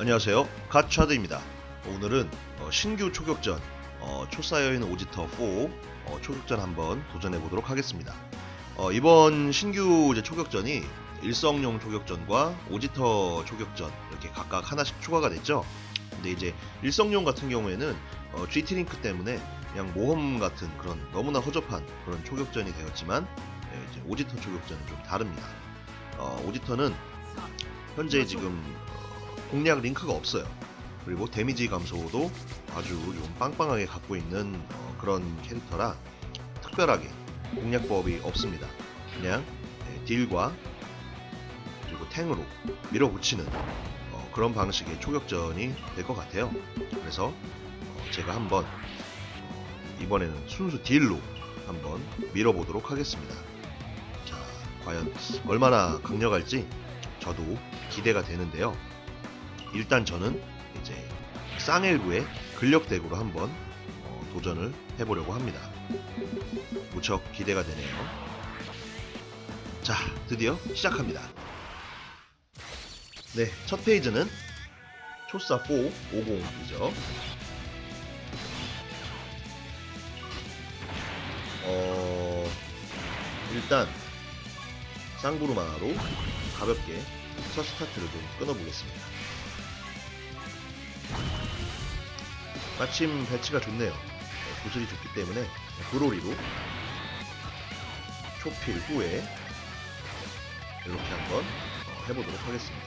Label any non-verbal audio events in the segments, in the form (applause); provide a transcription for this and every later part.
안녕하세요. 갓차드입니다. 오늘은 어, 신규 초격전 어, 초사여인 오지터 4 어, 초격전 한번 도전해 보도록 하겠습니다. 어, 이번 신규 초격전이 일성용 초격전과 오지터 초격전 이렇게 각각 하나씩 추가가 됐죠. 근데 이제 일성용 같은 경우에는 어, GT링크 때문에 그냥 모험 같은 그런 너무나 허접한 그런 초격전이 되었지만 예, 이제 오지터 초격전은 좀 다릅니다. 어, 오지터는 현재 지금 어, 공략 링크가 없어요. 그리고 데미지 감소도 아주 좀 빵빵하게 갖고 있는 어, 그런 캐릭터라 특별하게 공략법이 없습니다. 그냥 예, 딜과 그리고 탱으로 밀어붙이는 어, 그런 방식의 초격전이 될 것 같아요. 그래서 어, 제가 한번 어, 이번에는 순수 딜로 한번 밀어보도록 하겠습니다. 자, 과연 얼마나 강력할지 저도 기대가 되는데요. 일단 저는 이제 쌍엘구의 근력덱으로 한번 어, 도전을 해보려고 합니다. 무척 기대가 되네요. 자, 드디어 시작합니다. 네, 첫 페이지는 초사 4 50이죠. 어, 일단 쌍구르마로 가볍게 첫 스타트를 좀 끊어보겠습니다. 마침 배치가 좋네요. 어, 구슬이 좋기 때문에 브로리로 초필 후에 이렇게 한번 어, 해보도록 하겠습니다.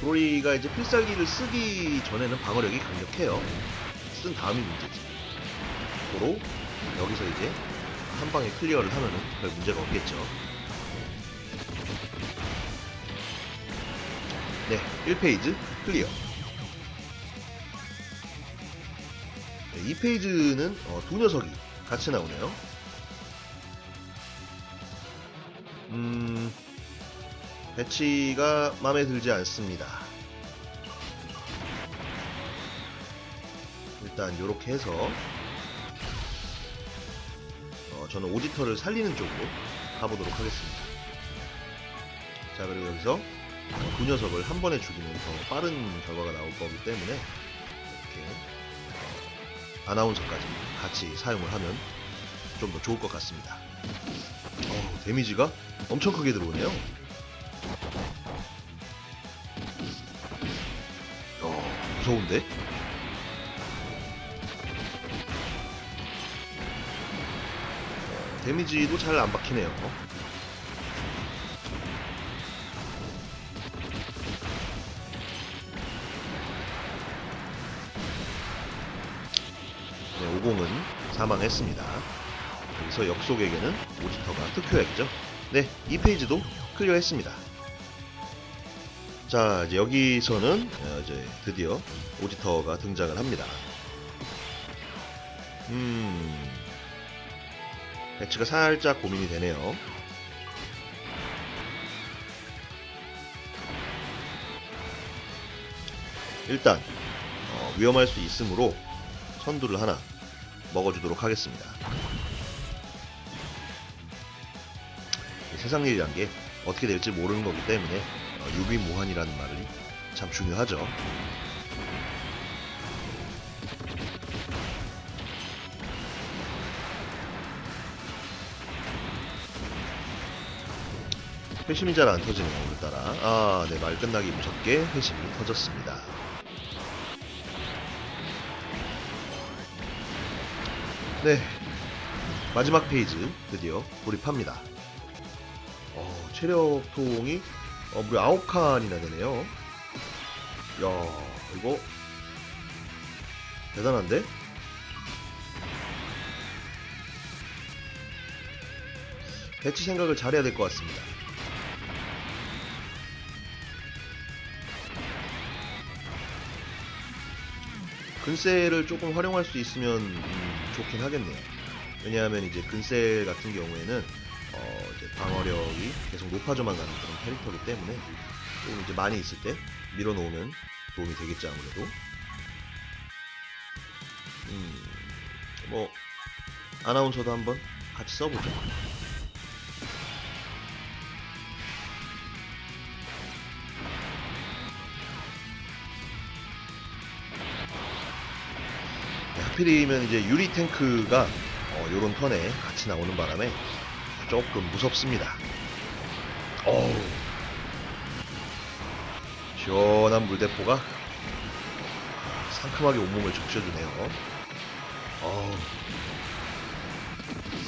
브로리가 이제 필살기를 쓰기 전에는 방어력이 강력해요. 쓴 다음이 문제지. 도로 여기서 이제 한 방에 클리어를 하면은 별 문제가 없겠죠. 네, 1페이지 클리어. 네, 2페이지는 어, 두 녀석이 같이 나오네요. 음, 배치가 마음에 들지 않습니다. 일단 이렇게 해서 어, 저는 오지터를 살리는 쪽으로 가보도록 하겠습니다. 자 그리고 여기서 어, 두 녀석을 한 번에 죽이는 더 빠른 결과가 나올 거기 때문에 이렇게 어, 아나운서까지 같이 사용을 하면 좀 더 좋을 것 같습니다. 어, 데미지가 엄청 크게 들어오네요. 어, 무서운데? 데미지도 잘 안 박히네요. 네, 50은 사망했습니다. 여기서 역속에게는 오지터가 특효약이죠. 네, 이 페이지도 클리어했습니다. 자, 이제 여기서는 어, 이제 드디어 오지터가 등장을 합니다. 음, 배치가 살짝 고민이 되네요. 일단 어, 위험할 수 있으므로 선두를 하나 먹어주도록 하겠습니다. 이 세상 일이란 게 어떻게 될지 모르는 거기 때문에 어, 유비무환이라는 말이 참 중요하죠. 회심이 잘 안 터지네요, 오늘따라. 아, 네, 말 끝나기 무섭게 회심이 터졌습니다. 네, 마지막 페이지 드디어 돌입합니다. 어, 체력 통이 어, 무려 9칸이나 되네요. 야, 이거 대단한데? 배치 생각을 잘해야 될 것 같습니다. 근세를 조금 활용할 수 있으면 음, 좋긴 하겠네요. 왜냐하면 이제 근세 같은 경우에는 어, 이제 방어력이 계속 높아져만 가는 그런 캐릭터이기 때문에 조금 이제 많이 있을 때 밀어놓으면 도움이 되겠죠 아무래도. 음, 뭐 아나운서도 한번 같이 써보죠. 하필이면 이제 유리 탱크가 어, 요런 턴에 같이 나오는 바람에 조금 무섭습니다. 어우. 시원한 물대포가 상큼하게 온몸을 적셔주네요. 어우.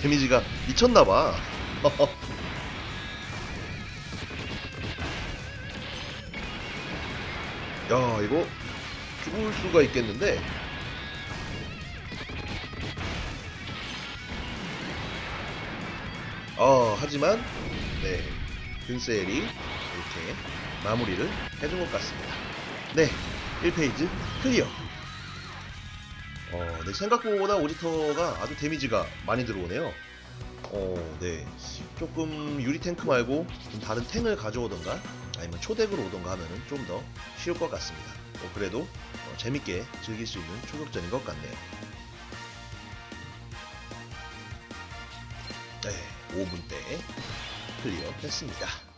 데미지가 미쳤나봐. (laughs) 야, 이거 죽을 수가 있겠는데? 어, 하지만, 네, 근세일이 이렇게 마무리를 해준 것 같습니다. 네, 1페이지 클리어. 어, 네, 생각보다 오디터가 아주 데미지가 많이 들어오네요. 어, 네. 조금 유리 탱크 말고 좀 다른 탱을 가져오던가 아니면 초덱으로 오던가 하면은 좀 더 쉬울 것 같습니다. 어, 그래도 어, 재밌게 즐길 수 있는 초격전인 것 같네요. 5분 때 클리어 했습니다.